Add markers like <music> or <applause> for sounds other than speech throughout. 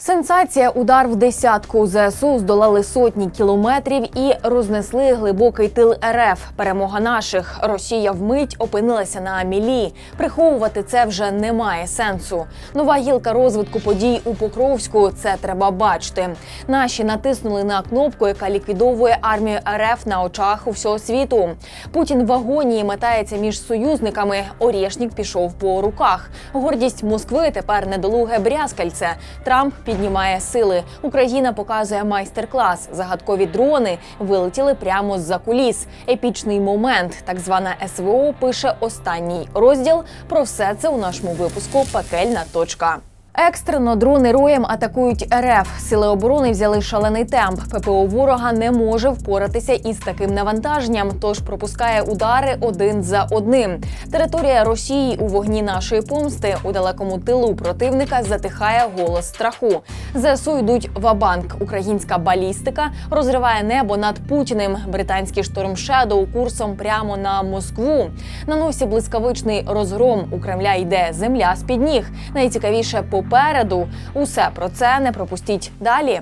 Сенсація удар в десятку ЗСУ здолали сотні кілометрів і рознесли глибокий тил РФ. Перемога наших. Росія вмить опинилася на мілі. Приховувати це вже немає сенсу. Нова гілка розвитку подій у Покровську. Це треба бачити. Наші натиснули на кнопку, яка ліквідовує армію РФ на очах у всього світу. Путін в агонії метається між союзниками. Орєшнік пішов по руках. Гордість Москви тепер недолуге брязкальце. Трамп піднімає сили. Україна показує майстер-клас. Загадкові дрони вилетіли прямо з-за куліс. Епічний момент. Так звана СВО пише останній розділ. Про все це у нашому випуску Пекельна точка. Екстрено дрони роєм атакують РФ. Сили оборони взяли шалений темп. ППО ворога не може впоратися із таким навантаженням, тож пропускає удари один за одним. Територія Росії у вогні нашої помсти у далекому тилу противника затихає голос страху. ЗСУ йдуть вабанк. Українська балістика розриває небо над Путіним. Британський шторм Шедоу курсом прямо на Москву. На носі блискавичний розгром. У Кремля йде земля з під ніг. Найцікавіше попереду. Усе про це не пропустіть далі.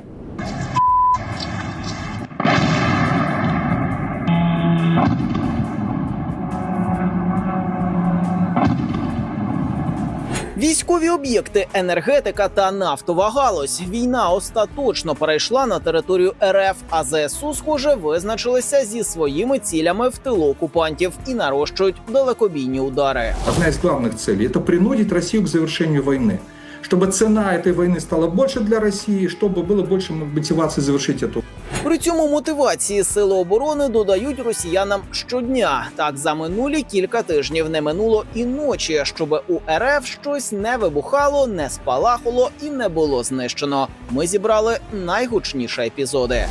Військові об'єкти, енергетика та нафтова галузь. Війна остаточно перейшла на територію РФ, а ЗСУ, схоже, визначилися зі своїми цілями в тилу окупантів і нарощують далекобійні удари. Одна из главных целей – это принудить Россию к завершению войны. Чтобы цена этой войны стала больше для России, чтобы было больше мотивации завершить эту При цьому мотивації сили оборони додають росіянам щодня. Так за минулі кілька тижнів не минуло і ночі, щоб у РФ щось не вибухало, не спалахало і не було знищено. Ми зібрали найгучніші епізоди.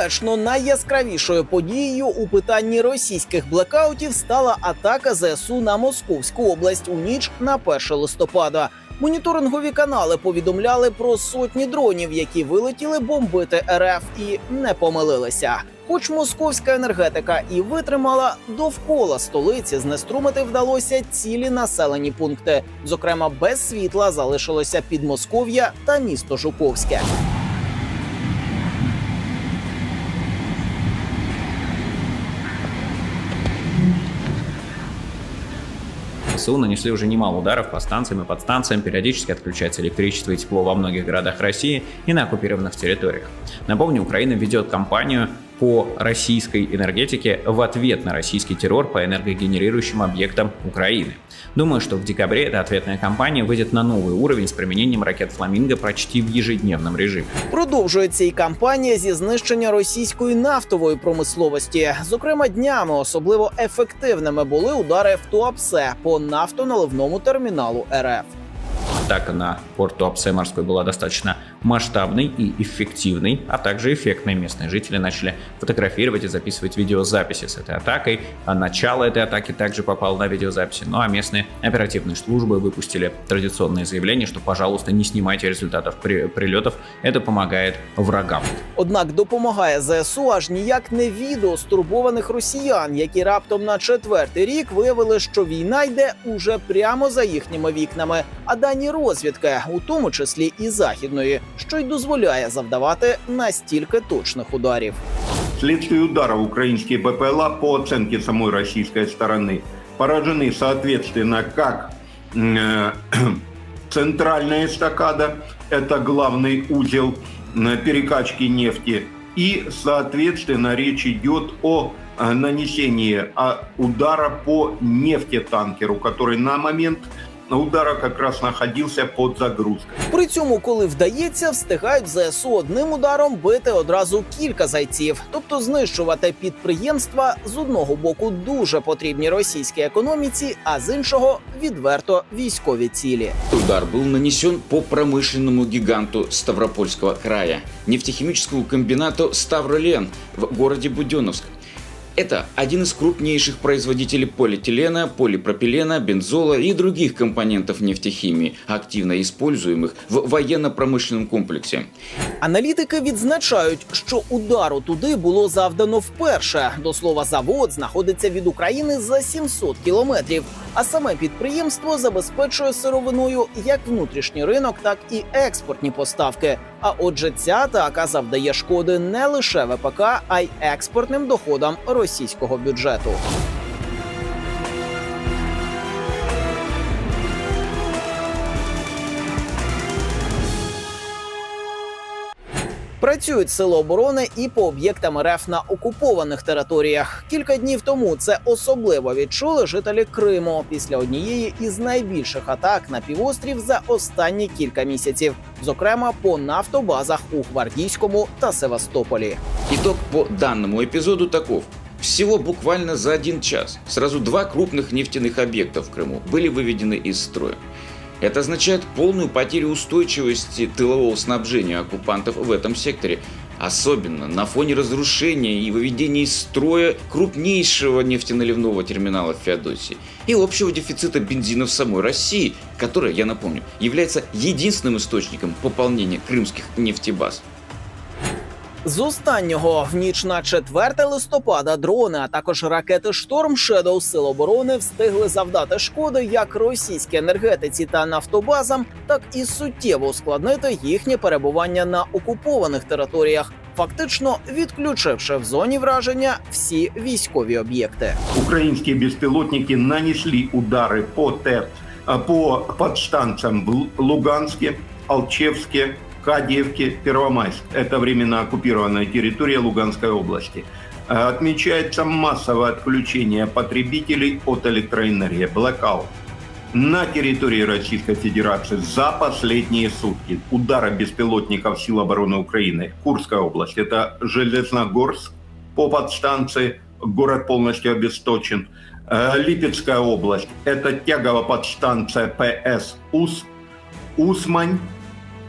Безперечно, найяскравішою подією у питанні російських блекаутів стала атака ЗСУ на Московську область у ніч на 1 листопада. Моніторингові канали повідомляли про сотні дронів, які вилетіли бомбити РФ і не помилилися. Хоч московська енергетика і витримала, довкола столиці знеструмити вдалося цілі населені пункти. Зокрема, без світла залишилося Підмосков'я та місто Жуковське. ВСУ нанесли уже немало ударов по станциям и подстанциям, периодически отключается электричество и тепло во многих городах России и на оккупированных территориях. Напомню, Украина ведет кампанию по российской энергетике в ответ на российский террор по энергогенерирующим объектам Украины. Думаю, что в декабре эта ответная кампания выйдет на новый уровень с применением ракет «Фламинго» почти в ежедневном режиме. Продовжується і кампанія зі знищення російської нафтової промисловості. Зокрема, днями особливо ефективними були удари в Туапсе по нафтоналивному терміналу РФ. Атака на порт Туапсе морской была достаточно масштабной и эффективной, а также эффектной. Местные жители начали фотографировать и записывать видеозаписи с этой атакой. А начало этой атаки также попало на видеозаписи. Ну а местные оперативные службы выпустили традиционное заявление, что, пожалуйста, не снимайте результатов при- прилетов. Это помогает врагам. Однак допомагає ЗСУ аж ніяк не відео стурбованих росіян, які раптом на четвертий рік виявили, що війна йде уже прямо за їхніми вікнами. А дані розвідки, у тому числі і західної, що й дозволяє завдавати настільки точних ударів. Вследствие ударов украинские БПЛА, по оценке самой российской стороны, поражены соответственно как м, э, центральная эстакада, это главный узел м, перекачки нефти, и, соответственно, речь идет о э, нанесении а, удара по нефтетанкеру, который на момент удара как раз находился под загрузкой. При цьому, коли вдається, встигають ЗСУ одним ударом бити одразу кілька зайців, тобто знищувати підприємства з одного боку дуже потрібні російській економіці, а з іншого відверто військові цілі. Удар был нанесен по промышленному гиганту Ставропольского края, нефтехимическому комбинату «Ставролен» в городе Буденновск. Это один из крупнейших производителей полиэтилена, полипропилена, бензола и других компонентов нефтехимии, активно используемых в военно-промышленном комплексе. Аналітики відзначають, що удару туди було завдано вперше. До слова, завод знаходиться від України за 700 кілометрів. А саме підприємство забезпечує сировиною як внутрішній ринок, так і експортні поставки. А отже, ця атака завдає шкоди не лише ВПК, а й експортним доходам російського бюджету. Працюють сили оборони і по об'єктам РФ на окупованих територіях. Кілька днів тому це особливо відчули жителі Криму після однієї із найбільших атак на півострів за останні кілька місяців, зокрема по нафтобазах у Гвардійському та Севастополі. Итог по данному эпизоду таков. Всего буквально за один час сразу два крупных нефтяных объекта в Крыму были выведены из строя. Это означает полную потерю устойчивости тылового снабжения оккупантов в этом секторе, особенно на фоне разрушения и выведения из строя крупнейшего нефтеналивного терминала в Феодосии и общего дефицита бензина в самой России, которая, я напомню, является единственным источником пополнения крымских нефтебаз. З останнього в ніч на 4 листопада дрони, а також ракети Шторм Шедоу Сил оборони встигли завдати шкоди як російській енергетиці та нафтобазам, так і суттєво ускладнити їхнє перебування на окупованих територіях, фактично відключивши в зоні враження всі військові об'єкти. Украинские беспилотники нанесли удары по а, по подстанциям в Лу- Луганске, Кадиевке, Первомайск. Это временно оккупированная территория Луганской области. Отмечается массовое отключение потребителей от электроэнергии, blackout. На территории Российской Федерации за последние сутки удары беспилотников Сил обороны Украины. Курская область, это Железногорск по подстанции, город полностью обесточен. Э, Липецкая область, это тяговая подстанция ПС УС, Усмань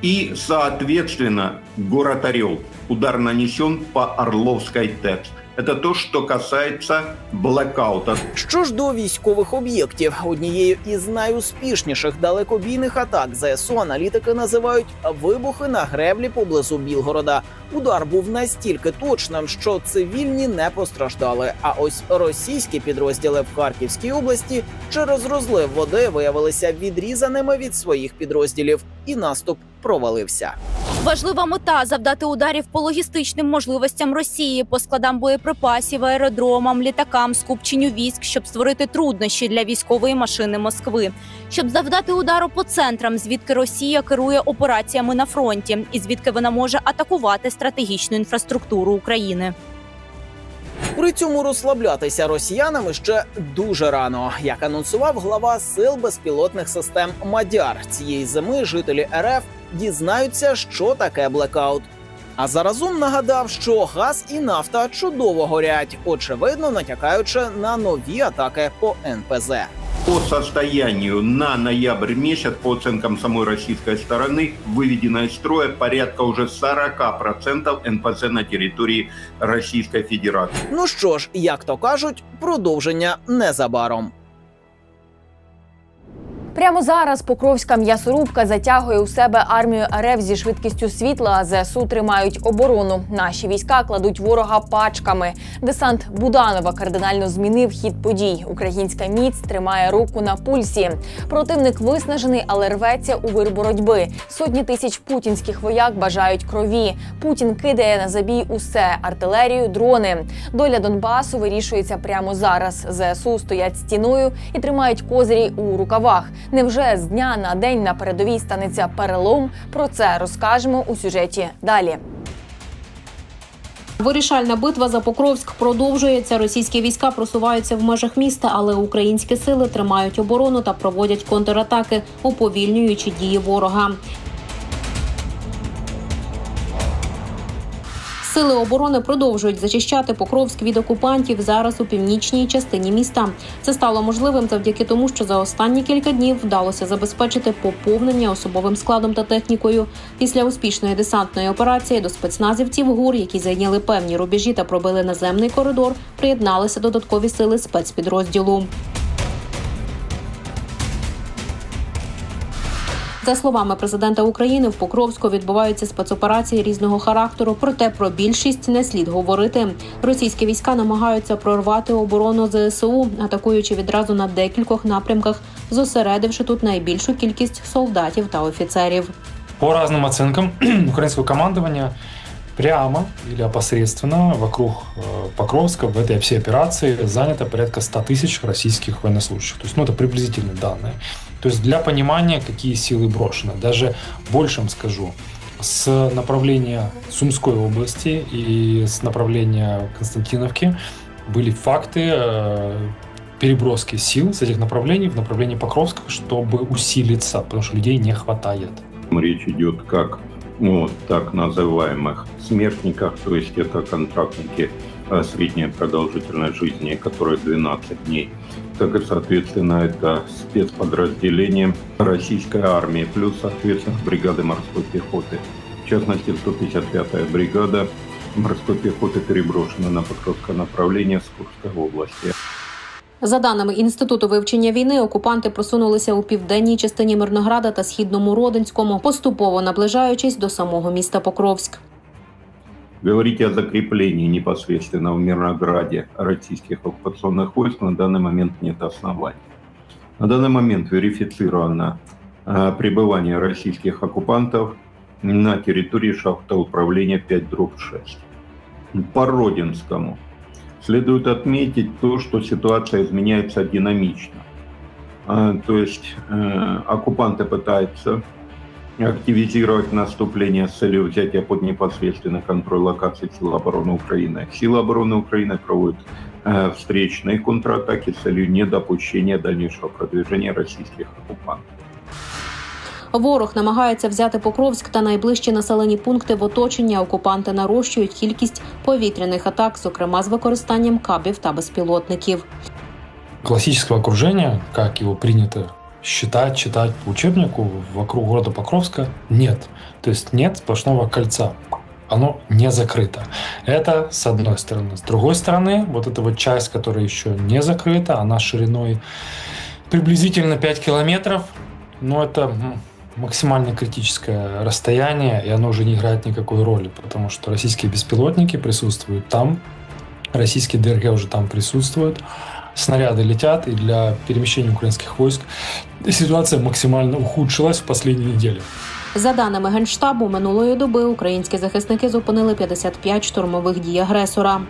и, соответственно, город Орел. Удар нанесен по Орловской ТЭЦ. Это то, что касается блэкаута. Що ж до військових об'єктів, однією із найуспішніших далекобійних атак ЗСУ аналітики називають вибухи на греблі поблизу Білгорода. Удар був настільки точним, що цивільні не постраждали. А ось російські підрозділи в Харківській області через розлив води виявилися відрізаними від своїх підрозділів, і наступ провалився. Важлива мета завдати ударів по логістичним можливостям Росії, по складам боєприпасів, аеродромам, літакам, скупченню військ, щоб створити труднощі для військової машини Москви, щоб завдати удару по центрам, звідки Росія керує операціями на фронті, і звідки вона може атакувати стратегічну інфраструктуру України. При цьому розслаблятися росіянами ще дуже рано, як анонсував глава сил безпілотних систем Мадяр. Цієї зими жителі РФ дізнаються, що таке блекаут. А заразом нагадав, що газ і нафта чудово горять, очевидно натякаючи на нові атаки по НПЗ. По состоянию на ноябрь месяц, по оценкам самой российской стороны, выведено из строя порядка уже 40% НПЗ на территории Российской Федерации. Ну що ж, як то кажуть, продовження незабаром. Прямо зараз Покровська м'ясорубка затягує у себе армію РФ зі швидкістю світла. а ЗСУ тримають оборону. Наші війська кладуть ворога пачками. Десант Буданова кардинально змінив хід подій. Українська міць тримає руку на пульсі. Противник виснажений, але рветься у вир боротьби. Сотні тисяч путінських вояк бажають крові. Путін кидає на забій усе артилерію, дрони. Доля Донбасу вирішується прямо зараз. ЗСУ стоять стіною і тримають козирі у рукавах. Невже з дня на день на передовій станеться перелом? Про це розкажемо у сюжеті далі. Вирішальна битва за Покровськ продовжується. Російські війська просуваються в межах міста, але українські сили тримають оборону та проводять контратаки, уповільнюючи дії ворога. Сили оборони продовжують зачищати Покровськ від окупантів зараз у північній частині міста. Це стало можливим завдяки тому, що за останні кілька днів вдалося забезпечити поповнення особовим складом та технікою. Після успішної десантної операції до спецназівців ГУР, які зайняли певні рубежі та пробили наземний коридор, приєдналися додаткові сили спецпідрозділу. За словами президента України, в Покровську відбуваються спецоперації різного характеру. Проте про більшість не слід говорити. Російські війська намагаються прорвати оборону ЗСУ, атакуючи відразу на декількох напрямках, зосередивши тут найбільшу кількість солдатів та офіцерів. По разным оценкам <clears throat> украинского командования прямо или опосредственно вокруг э, Покровска в этой всей операции занято порядка 100 тысяч российских военнослужащих. То есть, ну, это приблизительные данные. То есть, для понимания, какие силы брошены. Даже больше вам скажу, с направления Сумской области и с направления Константиновки были факты э, переброски сил с этих направлений в направлении Покровска, чтобы усилиться, потому что людей не хватает. Речь идет как о так называемых смертниках, то есть это контрактники э, средняя продолжительность жизни, которые 12 дней, так и, соответственно, это спецподразделения российской армии, плюс, соответственно, бригады морской пехоты. В частности, 155-я бригада морской пехоты переброшена на Покровское направление с Курской области. За даними інституту вивчення війни, окупанти просунулися у південній частині Мирнограда та східному Родинському, поступово наближаючись до самого міста Покровськ. Говорить о закреплении непосредственно в Мирнограде российских оккупационных войск на данный момент нет оснований. На данный момент верифицировано э, пребывание российских оккупантов на территории шахта управления 5 дробь 6. По Родинскому следует отметить то, что ситуация изменяется динамично. А, То есть э, оккупанты пытаются активизировать наступление с целью взятия под непосредственный контроль локаций сил обороны Украины. Силы обороны Украины проводят э, встречные контратаки с целью недопущения дальнейшего продвижения российских оккупантов. Ворог намагається взяти Покровськ та найближчі населені пункти в оточенні. Окупанти нарощують кількість повітряних атак, зокрема з використанням кабів та безпілотників. классического окружения, как его принято Считать, читать по учебнику вокруг города Покровска, нет. То есть нет сплошного кольца. Оно не закрыто. Это с одной стороны. С другой стороны, вот эта вот часть, которая еще не закрыта, она шириной приблизительно 5 километров. Но это максимально критическое расстояние, и оно уже не играет никакой роли, потому что российские беспилотники присутствуют там, российские ДРГ уже там присутствуют, снаряды летят, и для перемещения украинских войск ситуация максимально ухудшилась в последние недели. За даними генштабу, минулої доби українські захисники зупинили 55 штурмових дій агресора.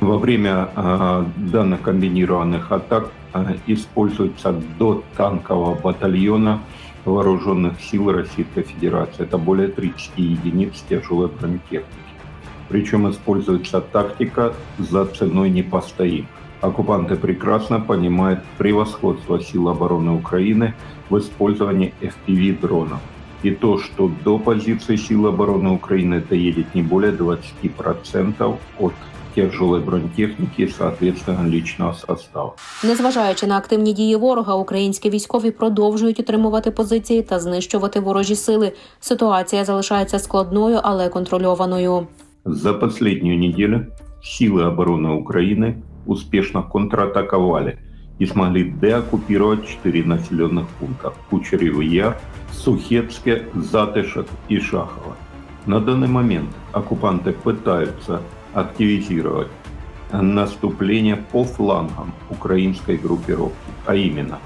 Во время э, данных комбинированных атак э, используется до танкового батальона вооруженных сил Российской Федерации. Это более 30 единиц тяжелой бронетехники. Причем используется тактика «за ценой не постоим». Оккупанты прекрасно понимают превосходство сил обороны Украины в использовании FPV-дронов. И то, что до позиции сил обороны Украины доедет не более 20% от тяжелой бронетехники и, соответственно, личного состава. Незважаючи на активні дії ворога, українські військові продовжують утримувати позиції та знищувати ворожі сили. Ситуація залишається складною, але контрольованою. За последнюю неделю силы обороны Украины успешно контратаковали и смогли деоккупировать четыре населенных пункта – Кучеревый Яр, Сухецке, Затышек и Шахово. На данный момент оккупанты пытаются активизировать наступление по флангам украинской группировки, а именно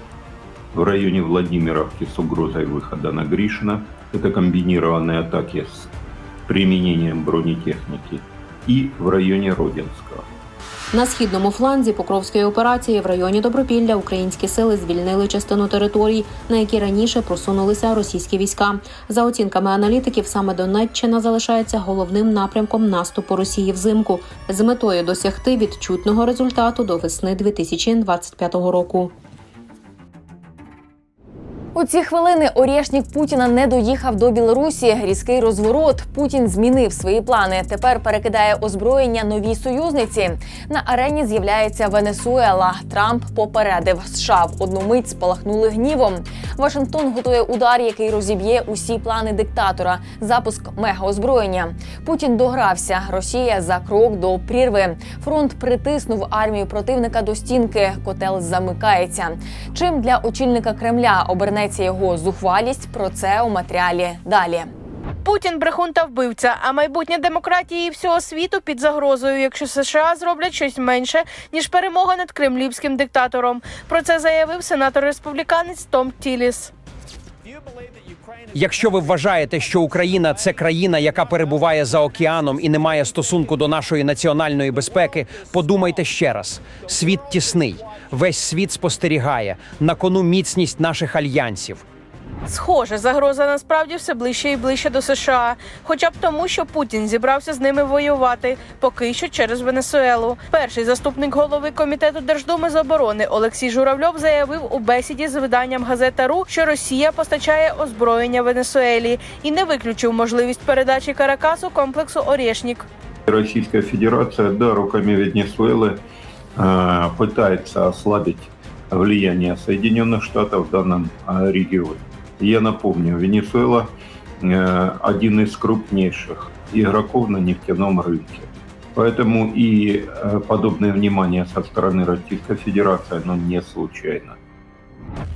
в районе Владимировки с угрозой выхода на Гришина. Это комбинированные атаки с применением бронетехники. И в районе Родинского. На східному фланзі Покровської операції в районі Добропілля українські сили звільнили частину територій, на які раніше просунулися російські війська. За оцінками аналітиків, саме Донеччина залишається головним напрямком наступу Росії взимку з метою досягти відчутного результату до весни 2025 року. У ці хвилини Орєшнік Путіна не доїхав до Білорусі. Різкий розворот. Путін змінив свої плани. Тепер перекидає озброєння новій союзниці. На арені з'являється Венесуела. Трамп попередив США в одну мить спалахнули гнівом. Вашингтон готує удар, який розіб'є усі плани диктатора. Запуск мегаозброєння. Путін догрався. Росія за крок до прірви. Фронт притиснув армію противника до стінки. Котел замикається. Чим для очільника Кремля обернеться його зухвалість? Про це у матеріалі далі. Путін брехун та вбивця, а майбутнє демократії всього світу під загрозою, якщо США зроблять щось менше ніж перемога над кремлівським диктатором. Про це заявив сенатор республіканець Том Тіліс. Якщо ви вважаєте, що Україна це країна, яка перебуває за океаном і не має стосунку до нашої національної безпеки, подумайте ще раз: світ тісний, весь світ спостерігає. На кону міцність наших альянсів. Схоже, загроза насправді все ближче і ближче до США, хоча б тому, що Путін зібрався з ними воювати, поки що через Венесуелу. Перший заступник голови комітету Держдуми з оборони Олексій Журавльов заявив у бесіді з виданням газета РУ, що Росія постачає озброєння Венесуелі і не виключив можливість передачі Каракасу комплексу Орєшнік. Российская Федерация, да, руками Венесуэлы э, пытается ослабить влияние Соединенных Штатов в данном э, регионе. Я напомню, Венесуэла э, один из крупнейших игроков на нефтяном рынке. Поэтому и э, подобное внимание со стороны Российской Федерации, оно не случайно.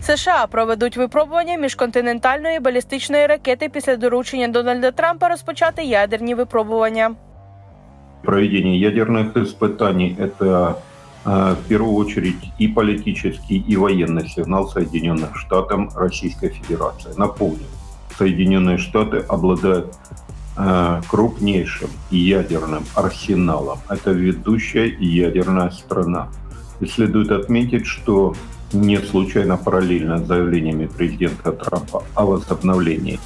США проведуть випробування міжконтинентальної балістичної ракети після доручення Дональда Трампа розпочати ядерні випробування. Проведение ядерных испытаний – это э, в первую очередь и политический, и военный сигнал Соединенных Штатам Российской Федерации. Напомню, Соединенные Штаты обладают э, крупнейшим ядерным арсеналом. Это ведущая ядерная страна. И следует отметить, что не случайно параллельно с заявлениями президента Трампа о возобновлении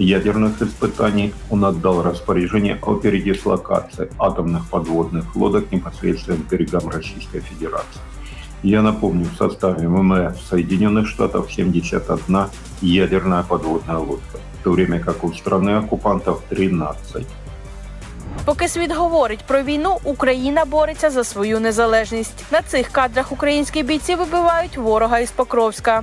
ядерных испытаний он отдал распоряжение о передислокации атомных подводных лодок непосредственно к берегам Российской Федерации. Я напомню, в составе ВМФ Соединенных Штатов 71 ядерная подводная лодка, в то время как у страны-оккупантов 13. Поки світ говорить про війну, Україна бореться за свою незалежність. На цих кадрах українські бійці вибивають ворога із Покровська.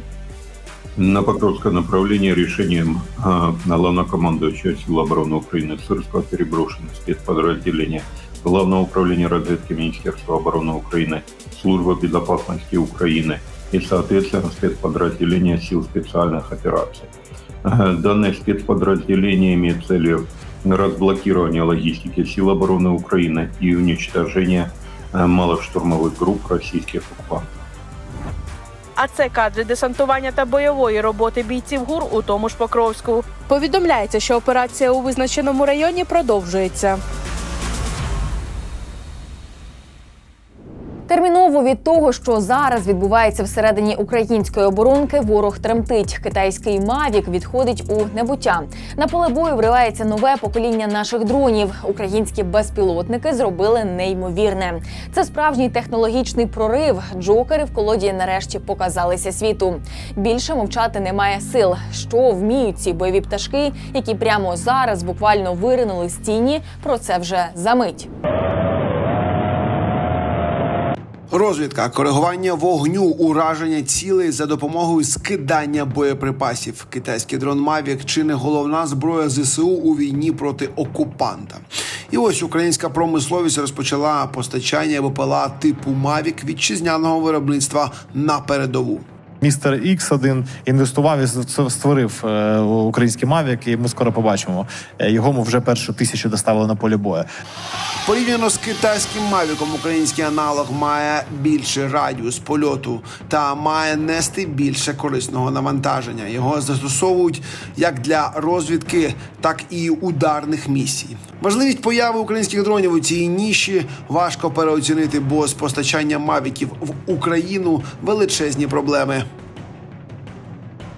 На Покровское направление решением э, главнокомандующего сил обороны Украины Сырского переброшены спецподразделения Главного управления разведки Министерства обороны Украины, Служба безопасности Украины и, соответственно, спецподразделения сил специальных операций. Э, Данное спецподразделение имеет целью разблокирование логистики сил обороны Украины и уничтожение э, малых штурмовых групп российских оккупантов. А це кадри десантування та бойової роботи бійців ГУР у тому ж Покровську. Повідомляється, що операція у визначеному районі продовжується. Терміново від того, що зараз відбувається всередині української оборонки, ворог тремтить. Китайський мавік відходить у небуття. На поле бою вривається нове покоління наших дронів. Українські безпілотники зробили неймовірне. Це справжній технологічний прорив. Джокери в колоді нарешті показалися світу. Більше мовчати немає сил. Що вміють ці бойові пташки, які прямо зараз буквально виринули з тіні. Про це вже за мить. Розвідка, коригування вогню, ураження цілей за допомогою скидання боєприпасів. Китайський дрон Мавік чи не головна зброя ЗСУ у війні проти окупанта. І ось українська промисловість розпочала постачання БПЛА типу Мавік вітчизняного виробництва на передову. Містер X1 інвестував і ст- створив е, український Mavic, і ми скоро побачимо. Е, Його ми вже першу тисячу доставили на полі бою. Порівняно з китайським мавіком, український аналог має більший радіус польоту та має нести більше корисного навантаження. Його застосовують як для розвідки, так і ударних місій. Важливість появи українських дронів у цій ніші важко переоцінити, бо з постачанням мавіків в Україну величезні проблеми.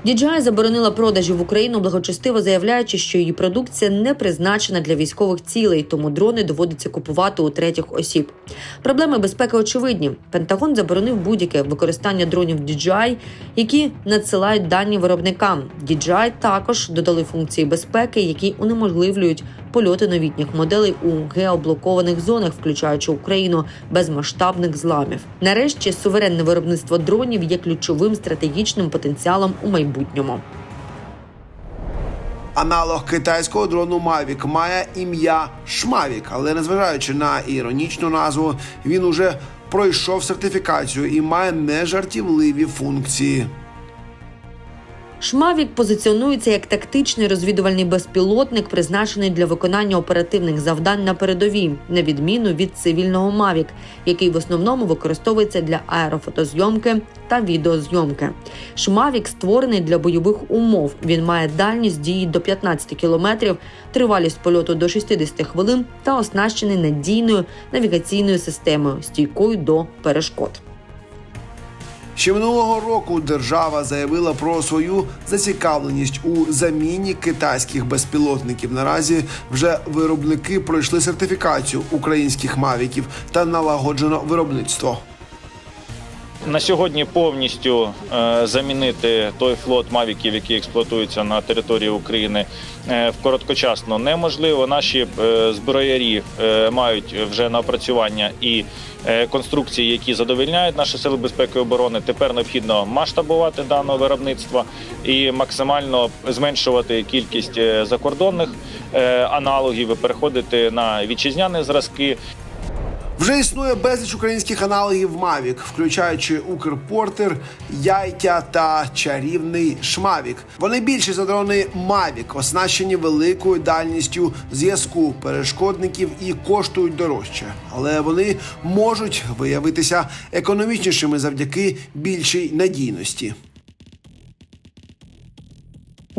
DJI заборонила продажі в Україну, благочестиво заявляючи, що її продукція не призначена для військових цілей, тому дрони доводиться купувати у третіх осіб. Проблеми безпеки очевидні. Пентагон заборонив будь-яке використання дронів DJI, які надсилають дані виробникам. DJI також додали функції безпеки, які унеможливлюють польоти новітніх моделей у геоблокованих зонах, включаючи Україну, без масштабних зламів. Нарешті суверенне виробництво дронів є ключовим стратегічним потенціалом у майбутньому. Аналог китайського дрону Mavic має ім'я Шмавік, але незважаючи на іронічну назву, він уже пройшов сертифікацію і має нежартівливі функції. Шмавік позиціонується як тактичний розвідувальний безпілотник, призначений для виконання оперативних завдань на передовій, на відміну від цивільного Мавік, який в основному використовується для аерофотозйомки та відеозйомки. Шмавік створений для бойових умов. Він має дальність дії до 15 кілометрів, тривалість польоту до 60 хвилин та оснащений надійною навігаційною системою, стійкою до перешкод. Ще минулого року держава заявила про свою зацікавленість у заміні китайських безпілотників. Наразі вже виробники пройшли сертифікацію українських мавіків та налагоджено виробництво. На сьогодні повністю е, замінити той флот мавіків, який експлуатується на території України, е, в короткочасно неможливо. Наші е, зброярі мають вже напрацювання і конструкції, які задовольняють наші сили безпеки і оборони. Тепер необхідно масштабувати дане виробництво і максимально зменшувати кількість закордонних аналогів і переходити на вітчизняні зразки. Вже існує безліч українських аналогів Mavic, включаючи Укрпортер, Яйтя та чарівний Шмавік. Вони більші за дрони Mavic, оснащені великою дальністю зв'язку перешкодників і коштують дорожче, але вони можуть виявитися економічнішими завдяки більшій надійності.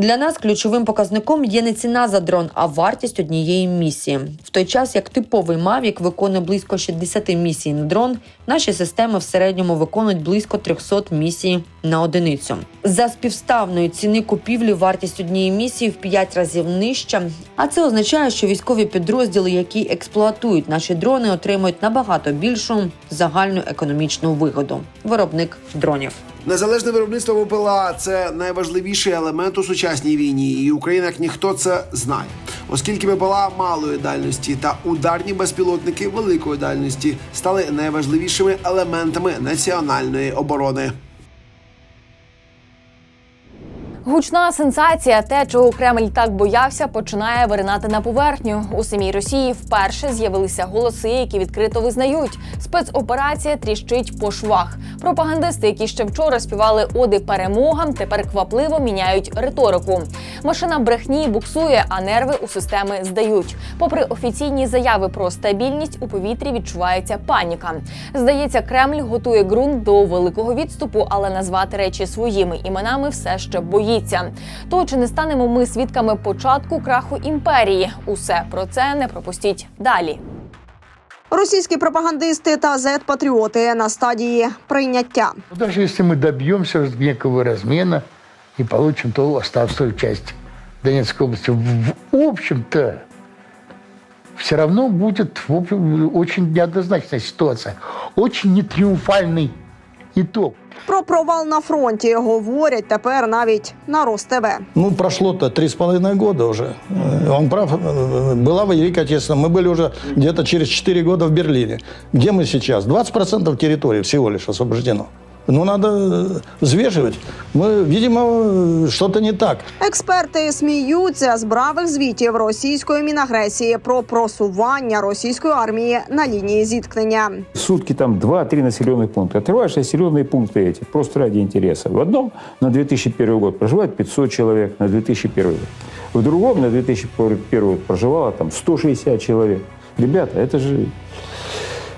Для нас ключовим показником є не ціна за дрон, а вартість однієї місії. В той час як типовий Mavic виконує близько 60 місій на дрон, наші системи в середньому виконують близько 300 місій на одиницю. За співставної ціни купівлі вартість однієї місії в 5 разів нижча. А це означає, що військові підрозділи, які експлуатують наші дрони, отримують набагато більшу загальну економічну вигоду. Виробник дронів. Незалежне виробництво ВПЛА це найважливіший елемент у сучасній війні, і Україна як ніхто це знає. Оскільки ВПЛА малої дальності та ударні безпілотники великої дальності стали найважливішими елементами національної оборони. Гучна сенсація, те, чого Кремль так боявся, починає виринати на поверхню. У самій Росії вперше з'явилися голоси, які відкрито визнають. Спецоперація тріщить по швах. Пропагандисти, які ще вчора співали оди перемогам, тепер квапливо міняють риторику. Машина брехні буксує, а нерви у системи здають. Попри офіційні заяви про стабільність, у повітрі відчувається паніка. Здається, Кремль готує ґрунт до великого відступу, але назвати речі своїми іменами все ще боїться. То чи не станемо ми свідками початку краху імперії? Усе про це не пропустіть далі. Російські пропагандисти та зет-патріоти на стадії прийняття. Даже если мы добьемся некого размена и получим ту оставшую часть Донецкой области, в, в общем-то, все равно будет в общем, очень неоднозначная ситуация, очень нетриумфальный итог. Про провал на фронті говорять тепер навіть на РосТВ. Ну, прошло-то три с половиной года уже. Э, Он прав. э, Была Великая Отечественная. Мы были уже где-то через 4 года в Берлине. Где мы сейчас? 20% территории всего лишь освобождено. Ну, надо э, взвешивать. Мы, видимо, э, что-то не так. Експерти сміються з бравих звітів російської мінагресії про просування російської армії на лінії зіткнення. Сутки там 2-3 населенных пункта. Открываешь населенные пункты эти, просто ради интереса. В одном на 2001 год проживает 500 человек, на 2001 год. В другом на 2001 год проживало там 160 человек. Ребята, это же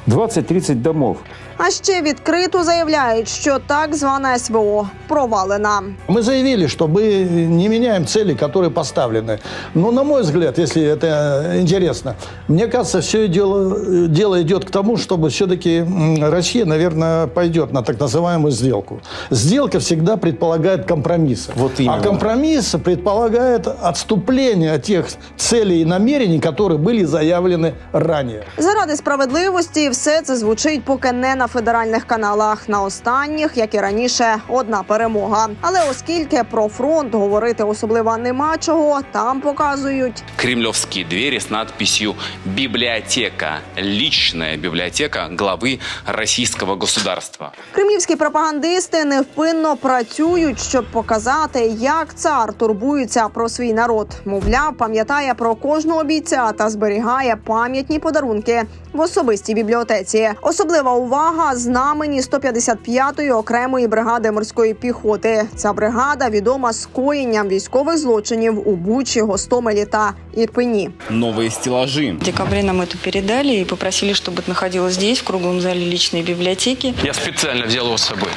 20-30 домов. А ще відкрито заявляють, що так звана СВО провалена. Мы заявили, что мы не меняем цели, которые поставлены. Но, на мой взгляд, если это интересно, мне кажется, все дело, дело идет к тому, чтобы все-таки Россия, наверное, пойдет на так называемую сделку. Сделка всегда предполагает компромиссы. Вот именно. А компромисс предполагает отступление от тех целей и намерений, которые были заявлены ранее. Заради справедливості все це звучить поки не на федеральних каналах. На останніх, як і раніше, одна перемога. Але оскільки про фронт говорити особливо нема чого, там показують кремлевские двери с надписью «Библиотека». Личная библиотека главы российского государства. Кремлівські пропагандисти невпинно працюють, щоб показати, як цар турбується про свій народ. Мовляв, пам'ятає про кожного бійця та зберігає пам'ятні подарунки в особистій бібліотеці. Особлива увага знамені 155-ї окремої бригади морської піхоти. Ця бригада відома скоєнням військових злочинів у Бучі, Гостомелі та Ірпені. Новые стеллажи. В декабре нам это передали и попросили, чтобы это находилось здесь, в круглом зале личной библиотеки. Я специально взял его с собой.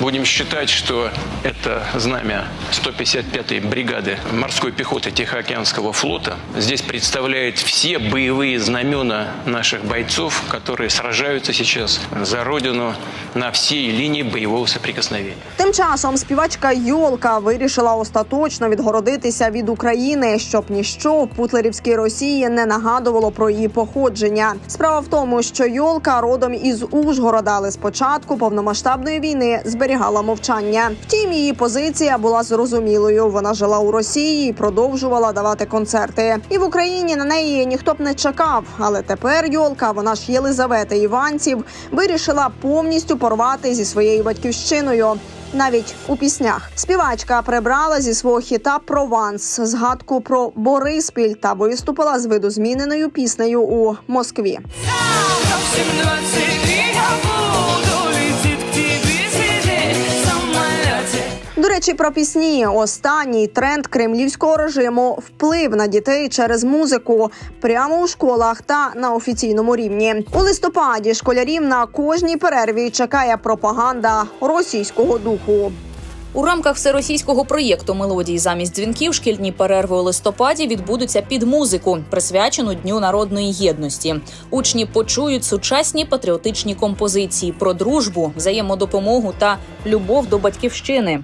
Будем считать, что это знамя 155-й бригады морской пехоты Тихоокеанского флота. Здесь представляет все боевые знамена наших бойцов, которые сражаются сейчас за родину на всей линии боевого соприкосновения. Тим часом співачка Йолка вирішила остаточно відгородитися від України, щоб ніщо в путлерівській Росії не нагадувало про її походження. Справа в тому, що Йолка родом із Ужгорода, але спочатку повномасштабної війни зберігала мовчання. Втім, її позиція була зрозумілою. Вона жила у Росії і продовжувала давати концерти. І в Україні на неї ніхто б не чекав. Але тепер Йолка, вона ж Єлизавета Іванців, вирішила повністю порвати зі своєю батьківщиною. Навіть у піснях співачка прибрала зі свого хіта Прованс згадку про Бориспіль та виступила з видозміненою піснею у Москві. Речі, про пісні останній тренд кремлівського режиму вплив на дітей через музику прямо у школах та на офіційному рівні. У листопаді школярів на кожній перерві чекає пропаганда російського духу. У рамках всеросійського проєкту Мелодії замість дзвінків шкільні перерви у листопаді відбудуться під музику, присвячену Дню народної єдності. Учні почують сучасні патріотичні композиції про дружбу, взаємодопомогу та любов до батьківщини.